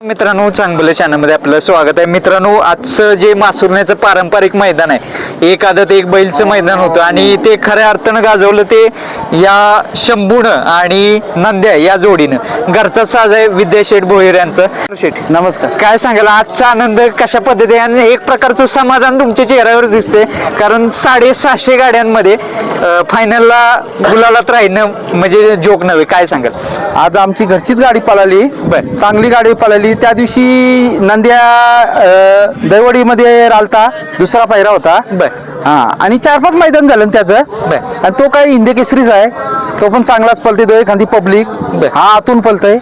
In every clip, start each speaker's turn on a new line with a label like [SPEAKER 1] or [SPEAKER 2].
[SPEAKER 1] मित्रांनो चांगलं चॅनलमध्ये आपलं स्वागत आहे. मित्रांनो आजचं जे मासुरण्याचं पारंपरिक मैदान आहे एक आदत एक बैलचं मैदान होतं आणि ते खऱ्या अर्थानं गाजवलं ते या शंभूनं आणि नंद्या या जोडीनं. घरचा साज आहे विद्याशेठ भोईर यांचं. शेठ
[SPEAKER 2] नमस्कार.
[SPEAKER 1] काय सांगाल आजचा आनंद कशा पद्धती आणि एक प्रकारचं समाधान तुमच्या चेहऱ्यावर दिसते कारण साडेसहाशे गाड्यांमध्ये फायनलला गुलालात राहणं म्हणजे जोक नव्हे. काय सांगाल?
[SPEAKER 2] आज आमची घरचीच गाडी पळाली.
[SPEAKER 1] बर.
[SPEAKER 2] चांगली गाडी पळाली. त्या दिवशी नंद्या दैवडीमध्ये रालता दुसरा पायरा होता
[SPEAKER 1] बर.
[SPEAKER 2] हा आणि चार पाच मैदान झालं ना त्याचं
[SPEAKER 1] बर.
[SPEAKER 2] आणि तो काही हिंदी केसरीच आहे तो पण चांगलाच पलते तो एखादी पब्लिक. हा आतून पलतय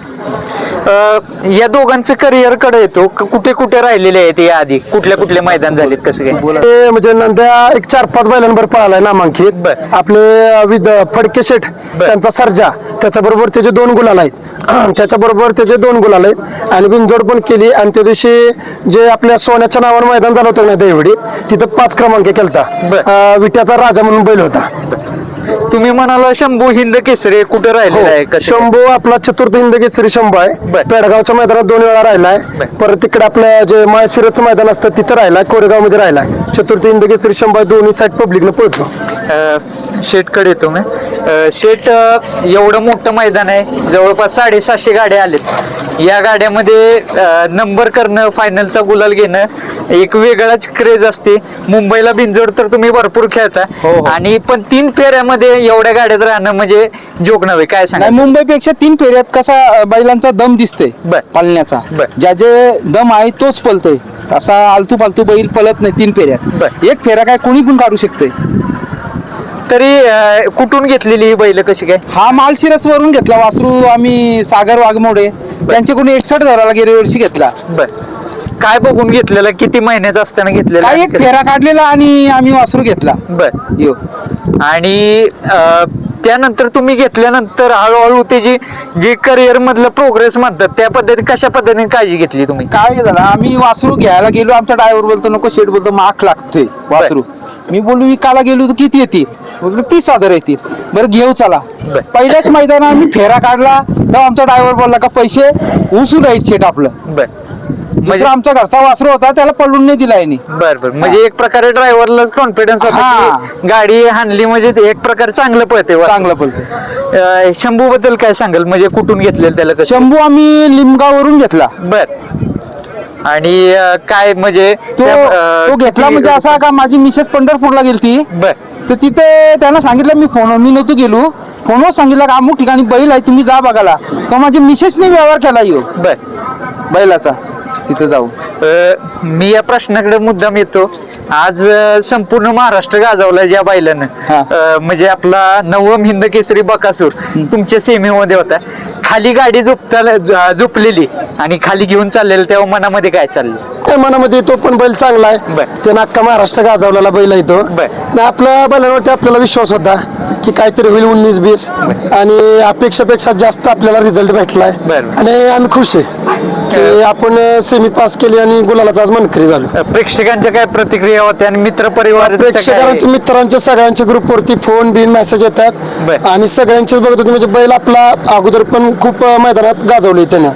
[SPEAKER 1] अ, या दोघांचं करिअरकडे येतो. क- कुठे कुठे राहिलेले आहेत या आधी? कुठल्या कुठले मैदान झालेत कसं काय?
[SPEAKER 3] ते म्हणजे नंद्या एक चार पाच बैलांवर पळालाय नामांकित.
[SPEAKER 1] बर.
[SPEAKER 3] आपले विद फडके शेठ त्यांचा सर्जा. त्याच्याबरोबर त्याचे दोन गुलाल आहेत. त्याच्याबरोबर त्याचे दोन गुलाल आहेत. आणि बिनजोड पण केली. आणि त्या दिवशी जे आपल्या सोन्याच्या नावावर मैदान झालं होतं ना देवडी तिथं पाच क्रमांक केलता.
[SPEAKER 1] बर.
[SPEAKER 3] अ, विट्याचा राजा म्हणून बैल होता.
[SPEAKER 1] तुम्ही म्हणाला शंभू हिंद केसरी कुठे राहिलेला आहे कसं काय?
[SPEAKER 3] शंभू आपला चतुर्थ हिंद केसरी शंभू आहे
[SPEAKER 1] बर.
[SPEAKER 3] पेडगावच्या मैदानात दोन वेळा राहिलाय
[SPEAKER 1] बर.
[SPEAKER 3] परत तिकडे आपलं जे माळशिरचं मैदान असतं तिथं राहिलाय कोरेगावमध्ये राहिलाय चतुर्थ हिंद केसरी शंभू आहे दोन्ही साईड पब्लिकनं पळतो
[SPEAKER 1] अ, शेटकडे येतो मी अ, शेट अ, एवढं मोठं मैदान आहे जवळपास साडेसातशे गाड्या आलेत या गाड्यामध्ये नंबर करणं फायनलचा गुलाल घेणं एक वेगळाच क्रेज असते मुंबईला बिंजोड तर तुम्ही भरपूर खेळता
[SPEAKER 2] हो, हो.
[SPEAKER 1] आणि पण तीन फेऱ्यामध्ये एवढ्या गाड्यात राहणं म्हणजे जोक नव्हे. काय सांगा
[SPEAKER 2] मुंबईपेक्षा तीन फेऱ्यात कसा बैलांचा दम दिसते
[SPEAKER 1] बर.
[SPEAKER 2] पळण्याचा
[SPEAKER 1] बर.
[SPEAKER 2] ज्या जे दम आहे तोच पलतोय असा आलतू फालतू बैल पळत नाही तीन फेऱ्यात. एक फेरा काय कोणी पण काढू शकते
[SPEAKER 1] तरी अ, कुठून घेतलेली ही बैल कशी काय?
[SPEAKER 2] हा माळशिरस वरून घेतला. वासरू आम्ही सागर वाघमोडे त्यांच्याकडून एकसठ हजाराला गेल्या वर्षी घेतला.
[SPEAKER 1] बर. काय बघून घेतलेला किती महिन्याचा असताना घेतलेला?
[SPEAKER 2] काय एक फेरा काढलेला आणि आम्ही वासरू घेतला.
[SPEAKER 1] बर.
[SPEAKER 2] यो.
[SPEAKER 1] आणि अ, त्यानंतर तुम्ही घेतल्यानंतर हळूहळू त्याची जी करिअर मधलं प्रोग्रेस म्हणतात त्या पद्धतीने कशा पद्धतीने काळजी घेतली तुम्ही?
[SPEAKER 2] काय झालं आम्ही वासरू घ्यायला गेलो आमचा ड्रायव्हर बोलतो नको शेट बोलतो माख लागतोय वासरू. मी बोललो विकायला गेलो तर किती येतील? बोलतो तीस हजार येतील. बरं घेऊ चला.
[SPEAKER 1] बर.
[SPEAKER 2] पहिल्याच मैदानात आम्ही फेरा काढला तेव्हा आमचा ड्रायव्हर बोलला का पैसे उसून राहील शेट आपलं.
[SPEAKER 1] बर.
[SPEAKER 2] म्हणजे
[SPEAKER 1] म्हणजे
[SPEAKER 2] आमचा घरचा वासरू होता त्याला पडून नाही दिला यांनी.
[SPEAKER 1] बर बर. म्हणजे एक प्रकारे ड्रायव्हरलाच कॉन्फिडन्स होता
[SPEAKER 2] हा.
[SPEAKER 1] की गाडी हाणली म्हणजे एक प्रकारे चांगलं पळते.
[SPEAKER 2] चांगलं पडतं
[SPEAKER 1] अ, शंभू बद्दल काय सांगाल? म्हणजे कुठून घेतलेलं त्याला कसं?
[SPEAKER 2] शंभू आम्ही लिमगावरून घेतला.
[SPEAKER 1] बर. आणि अ, काय म्हणजे
[SPEAKER 2] तो
[SPEAKER 1] त्या, अ,
[SPEAKER 2] तो घेतला
[SPEAKER 1] किती-
[SPEAKER 2] म्हणजे असा का माझी मिसेस पंढरपूरला गेलती.
[SPEAKER 1] बर.
[SPEAKER 2] तर तिथे त्यांना सांगितलं मी फोन मी नव्हतो गेलो. फोनवर सांगितलं का अमुक ठिकाणी बैल आहे तुम्ही जा बघायला. तर माझी मिसेसने व्यवहार केला येऊ
[SPEAKER 1] बर.
[SPEAKER 2] बैलाचा. तिथे जाऊ.
[SPEAKER 1] अ, मी या प्रश्नाकडे मुद्दाम येतो. आज अ, संपूर्ण महाराष्ट्र गाजवला ज्या बैलानं
[SPEAKER 2] हा.
[SPEAKER 1] अ, म्हणजे आपला नवम हिंद केसरी बकासूर. तुमच्या सेमीमध्ये होता. खाली गाडी झोपता झ- झोपलेली आणि खाली घेऊन चाललेलं तेव्हा मनामध्ये काय चाललं?
[SPEAKER 3] त्या मनामध्ये तो पण बैल चांगला आहे.
[SPEAKER 1] बर.
[SPEAKER 3] त्यानं अख्खा महाराष्ट्र गाजवलेला बैल आहे तो.
[SPEAKER 1] बर.
[SPEAKER 3] आणि आपल्या बैलांवरती आपल्याला विश्वास होता की काहीतरी होईल उन्नीस बीस आणि अपेक्षापेक्षा जास्त आपल्याला रिझल्ट भेटलाय.
[SPEAKER 1] बर.
[SPEAKER 3] आणि आम्ही खुश आहे. की आपण सेमी पास केली आणि गुलालाचा आज मनकरी झालो.
[SPEAKER 1] प्रेक्षकांच्या काय प्रतिक्रिया होत्या आणि मित्र परिवार
[SPEAKER 3] प्रेक्षकांच्या मित्रांच्या सगळ्यांच्या ग्रुपवरती फोन बिन मेसेज. येतात. आणि सगळ्यांचेच बघत होते म्हणजे बैल आपला अगोदर पण खूप मैदानात गाजवले त्याने.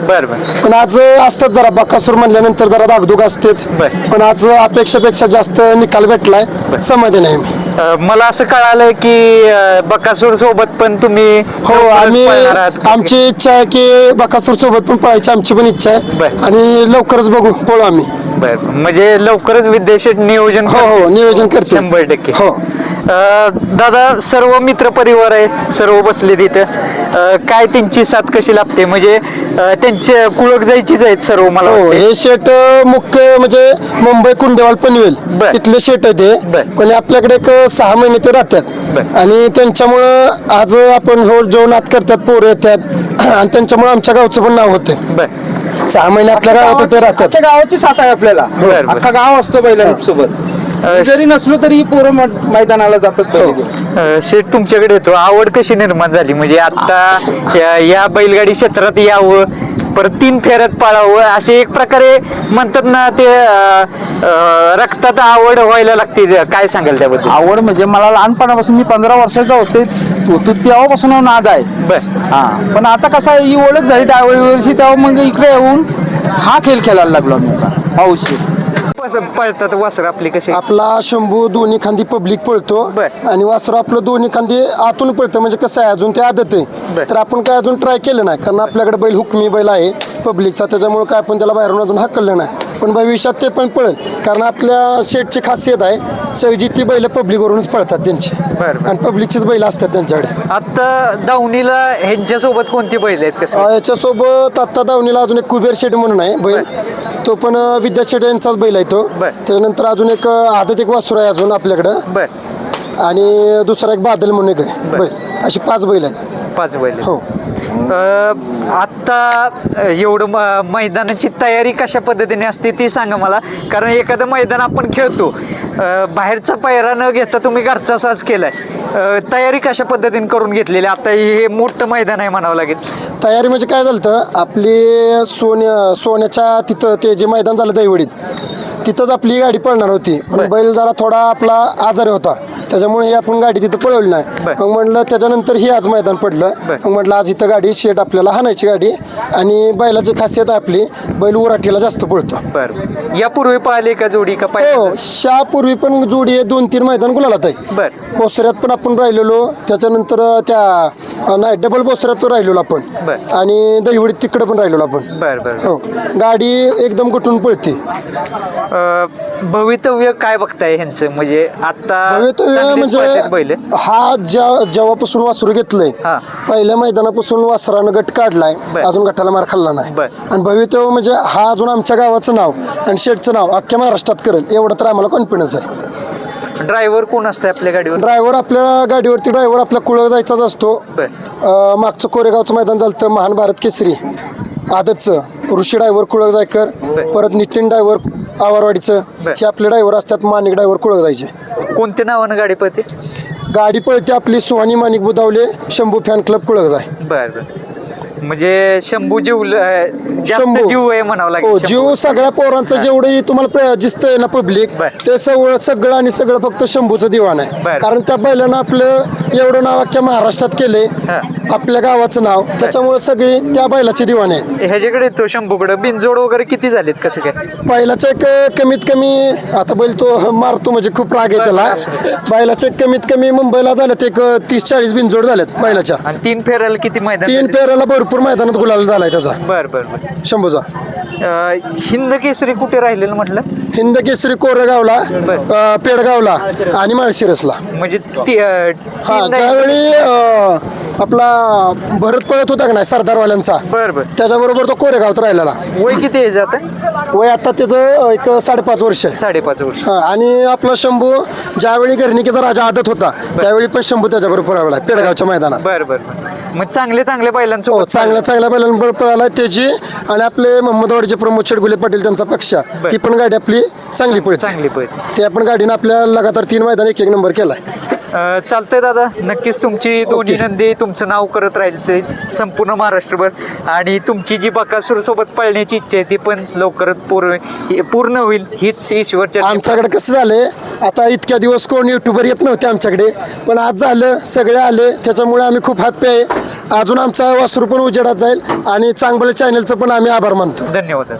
[SPEAKER 3] पण आज असतात जरा बकासूर म्हणल्यानंतर जरा धाकधूक असतेच. पण आज अपेक्षापेक्षा जास्त निकाल भेटलाय. समाधान आहे
[SPEAKER 1] मला असं कळालं की बकासूर सोबत पण तुम्ही
[SPEAKER 3] हो आम्ही
[SPEAKER 1] पळणार आहात. कसं
[SPEAKER 3] आमची इच्छा आहे की बकासूर सोबत पण पळायची आमची पण इच्छा
[SPEAKER 1] बर.
[SPEAKER 3] आहे आणि लवकरच बघू पळू आम्ही
[SPEAKER 1] बर म्हणजे लवकरच विद्याशेठ नियोजन
[SPEAKER 3] हो हो. नियोजन करतो
[SPEAKER 1] शंभर टक्के.
[SPEAKER 3] हो.
[SPEAKER 1] अ, दादा सर्व मित्र परिवार आहे सर्व बसले तिथं अ, काय त्यांची साथ कशी लागते? म्हणजे अ, त्यांचे कुळक जायचीच आहेत सर्व मला
[SPEAKER 3] हो
[SPEAKER 1] वाटते.
[SPEAKER 3] हे शेट अ, मुख्य म्हणजे मुंबई कुंडेवाल पनवेल.
[SPEAKER 1] बर.
[SPEAKER 3] तिथले शेट आहे ते
[SPEAKER 1] बर.
[SPEAKER 3] पण आपल्याकडे एक सहा महिने ते राहतात. आणि त्यांच्यामुळं आज आपण हो जो नाद करतात पोरं येतात. आणि त्यांच्यामुळे आमच्या गावचं पण नाव होते
[SPEAKER 1] बर.
[SPEAKER 3] सहा महिने आपल्या गावात ते राहतात.
[SPEAKER 2] गावाची साथ आहे आपल्याला.
[SPEAKER 1] बर, बर.
[SPEAKER 2] अख्खा गाव असतो बैलांसोबत
[SPEAKER 1] अ,
[SPEAKER 2] जरी नसलो तरी ही पोरं मै- मैदानाला जातात बैल घेऊन.
[SPEAKER 1] अ, शेठ तुमच्याकडे येतो. आवड कशी निर्माण झाली? म्हणजे आता या- या बैलगाडी क्षेत्रात यावं परत तीन फेऱ्यात पळावं असे एक प्रकारे म्हणतात ना ते रक्तात आवड व्हायला लागते. काय सांगाल त्याबद्दल?
[SPEAKER 2] आवड म्हणजे मला लहानपणापासून मी पंधरा वर्षाचा होते होतो तेव्हापासून नाद आहे.
[SPEAKER 1] बर.
[SPEAKER 2] हा पण आता कसं आहे, ही ओळख झाली वर्षी तेव्हा मग इकडे येऊन हा खेळ खेळायला लागलो आम्ही आता
[SPEAKER 1] पळतात वासर आपली कशी?
[SPEAKER 3] आपला शंभू दोन्ही खांदी पब्लिक पळतो.
[SPEAKER 1] बर.
[SPEAKER 3] आणि वासरू आपलं दोन्ही खांदी आतून पळतं. म्हणजे कसं आहे अजून ते आदत आहे.
[SPEAKER 1] बर.
[SPEAKER 3] तर आपण काय अजून ट्राय केलं नाही. कारण आपल्याकडे बैल हुकमी बैल आहे पब्लिकचा त्याच्यामुळे काय आपण त्याला बाहेरून अजून हाकललं नाही. पण भविष्यात ते पण पळेल. कारण आपल्या शेटची खासियत आहे सगळी ती बैल पब्लिकवरूनच पळतात त्यांची.
[SPEAKER 1] बर.
[SPEAKER 3] आणि पब्लिकचीच बैल असतात त्यांच्याकडे.
[SPEAKER 1] आता दावणीला ह्यांच्यासोबत कोणती बैल आहेत कसं?
[SPEAKER 3] अं, याच्यासोबत आत्ता दावणीला अजून एक कुबेर शेट म्हणून आहे बैल. तो पण अं, विद्या शेट यांचाच बैल आहे तो.
[SPEAKER 1] बर.
[SPEAKER 3] त्याच्यानंतर अजून एक अं, आदत एक वासुर आहे अजून आपल्याकडं.
[SPEAKER 1] बर.
[SPEAKER 3] आणि दुसरा एक बादल म्हणून एक आहे बैल. अशी पाच बैल आहेत.
[SPEAKER 1] पाच बैल.
[SPEAKER 3] हो.
[SPEAKER 1] आत्ता एवढं म- मैदानाची तयारी कशा पद्धतीने असते ती सांगा मला. कारण एखादं मैदान आपण खेळतो अं, बाहेरचा पायरा न घेता तुम्ही घरचा साज केलाय. अं, तयारी कशा पद्धतीने करून घेतलेली? आता हे मोठं मैदान आहे म्हणावं लागेल.
[SPEAKER 3] तयारी म्हणजे काय झालं होतं, आपली सोन्या सोन्याच्या तिथं ते जे मैदान झालं दैवडीत तिथंच आपली गाडी पळणार होती.
[SPEAKER 1] बर.
[SPEAKER 3] पण बैल जरा थोडा आपला आजारी होता. त्याच्यामुळे ही आपण गाडी तिथं पळवली नाही.
[SPEAKER 1] बर.
[SPEAKER 3] मग म्हटलं त्याच्यानंतर ही आज मैदान पडलं.
[SPEAKER 1] बर.
[SPEAKER 3] मग म्हटलं आज इथं गाडी शेट आपल्याला हाणायची गाडी आणि बैलाची खासियत आहे आपली बैल उराटीला जास्त पळतो.
[SPEAKER 1] बरं. यापूर्वी पाहिले का जोडी का
[SPEAKER 3] हो
[SPEAKER 1] पाहिजे
[SPEAKER 3] शापूर्वी पण जोडी आहे दोन तीन मैदान गुलालात आहे.
[SPEAKER 1] बर.
[SPEAKER 3] बोसऱ्यात पण आपण राहिलेलो त्याच्यानंतर त्या नाही डबल बोसऱ्यात राहिलेलो आपण.
[SPEAKER 1] बर.
[SPEAKER 3] आणि दहिवडीत तिकडे पण राहिलेलो आपण.
[SPEAKER 1] बर बर.
[SPEAKER 3] हो गाडी एकदम गुटून पळते.
[SPEAKER 1] अं, भवितव्य काय बघताय ह्यांचं? म्हणजे आता
[SPEAKER 3] भवितव्य
[SPEAKER 1] चांगलीच पळतात बैल
[SPEAKER 3] म्हणजे हा ज्या जेव्हापासून वासरू घेतलंय
[SPEAKER 1] हा.
[SPEAKER 3] पहिल्या मैदानापासून वासरानं गट काढलाय
[SPEAKER 1] बर.
[SPEAKER 3] अजून गटाला मार खाल्ला नाही
[SPEAKER 1] बर.
[SPEAKER 3] आणि भवितव्य म्हणजे हा अजून आमच्या गावाचं नाव आणि शेटचं नाव अख्ख्या महाराष्ट्रात करेल एवढं तर आम्हाला कॉन्फिडन्स आहे
[SPEAKER 1] ड्रायव्हर कोण असतं आपल्या गाडीवर
[SPEAKER 3] ड्रायव्हर आपल्या गाडीवरती ड्रायव्हर आपल्या कुळं जायचाच असतो
[SPEAKER 1] बर
[SPEAKER 3] अं, मागचं कोरेगावचं मैदान झालं महान भारत केसरी आदतचं ऋषी ड्रायव्हर कुळक जायकर
[SPEAKER 1] बर.
[SPEAKER 3] परत नितीन ड्रायव्हर आवारवाडीचं
[SPEAKER 1] बर.
[SPEAKER 3] हे आपले ड्रायव्हर असतात मानिक ड्रायव्हर कुळक जायचे
[SPEAKER 1] कोणत्या नावानं गाडी पळते
[SPEAKER 3] गाडी पळते आपली सुहानी माणिक बुदावले शंभू फॅन क्लब कुळक जाय
[SPEAKER 1] बर बर म्हणजे शंभू जीव जास्त
[SPEAKER 3] शंभू.
[SPEAKER 1] जीव आहे म्हणावं
[SPEAKER 3] हो
[SPEAKER 1] लागेल
[SPEAKER 3] जीव सगळ्या पोरांचं जेवढे तुम्हाला प्र- दिसतंय ना पब्लिक
[SPEAKER 1] बर.
[SPEAKER 3] ते सगळं सगळं आणि सगळं फक्त शंभूचं दिवाण आहे. कारण त्या बैलानं आपलं एवढं नाव अख्ख्या महाराष्ट्रात केले
[SPEAKER 1] हा.
[SPEAKER 3] आपल्या गावाचं नाव त्याच्यामुळे सगळी त्या बैलाची दिवाण आहेत.
[SPEAKER 1] ह्याच्याकडे तो शंभूकडे बिनजोड वगैरे किती झालेत कसं काय?
[SPEAKER 3] बैलाचं एक कमीत कमी आता बैल तो मारतो म्हणजे खूप राग आहे त्याला. बैलाचे एक कमीत कमी मुंबईला झालेत एक तीस चाळीस बिनजोड झालेत बैलाच्या.
[SPEAKER 1] आणि तीन फेरायला किती मैदान
[SPEAKER 3] तीन
[SPEAKER 1] झाले?
[SPEAKER 3] पेराला भरपूर मैदानात गुलाल झालाय त्याचा.
[SPEAKER 1] बर बर बर.
[SPEAKER 3] शंभूचा.
[SPEAKER 1] अं, हिंद केसरी कुठे राहिलेलं म्हटलं?
[SPEAKER 3] हिंद केसरी कोरेगावला. अं, पेडगावला आणि माळशिरसला.
[SPEAKER 1] म्हणजे ती- अं,
[SPEAKER 3] हा
[SPEAKER 1] तीन नाही-
[SPEAKER 3] ज्यावेळी अं, आपला भरत पळत होता का नाही सरदारवाल्यांचा?
[SPEAKER 1] बर बर.
[SPEAKER 3] त्याच्याबरोबर तो कोरेगावात राहिलेला.
[SPEAKER 1] वय किती आहे जात
[SPEAKER 3] वय आता त्याचं एक साडेपाच वर्ष आहे.
[SPEAKER 1] साडेपाच वर्ष.
[SPEAKER 3] हा, आणि आपला शंभू ज्यावेळी घरणिकेचा राजा आदत होता त्यावेळी पण शंभू त्याच्याबरोबर पळाला पेडगावच्या मैदानात.
[SPEAKER 1] बर बर बर. मग चांगले चांगले
[SPEAKER 3] हो
[SPEAKER 1] बैलांसोबत
[SPEAKER 3] चांगल्या चांगल्या बैलांबरोबर पळाला त्याची आणि आपले मोहम्मदवाडीचे प्रमोद शेटगुले पाटील त्यांचा पक्ष. ती पण गाडी आपली चांगली पळते.
[SPEAKER 1] चांगली पळते.
[SPEAKER 3] त्या पण गाडीनं आपल्या लगातार तीन मैदान एक एक नंबर केलाय.
[SPEAKER 1] चालतंय दादा. नक्कीच तुमची दोन्ही नंदी तुमचं नाव करत राहील ते संपूर्ण महाराष्ट्रभर. आणि तुमची जी बकासूर सोबत पळण्याची इच्छा आहे ती पण लवकरच पूर्ण पूर्ण होईल हीच ईश्वरच्या
[SPEAKER 3] आमच्याकडे कसं झालंय आता इतक्या दिवस कोण युट्यूबर येत नव्हते आमच्याकडे पण आज झालं सगळे आले त्याच्यामुळे आम्ही खूप हॅप्पी आहे. अजून आमचा वासरू पण उजेडात जाईल आणि चांगलं चॅनलचं पण आम्ही आभार मानतो.
[SPEAKER 1] धन्यवाद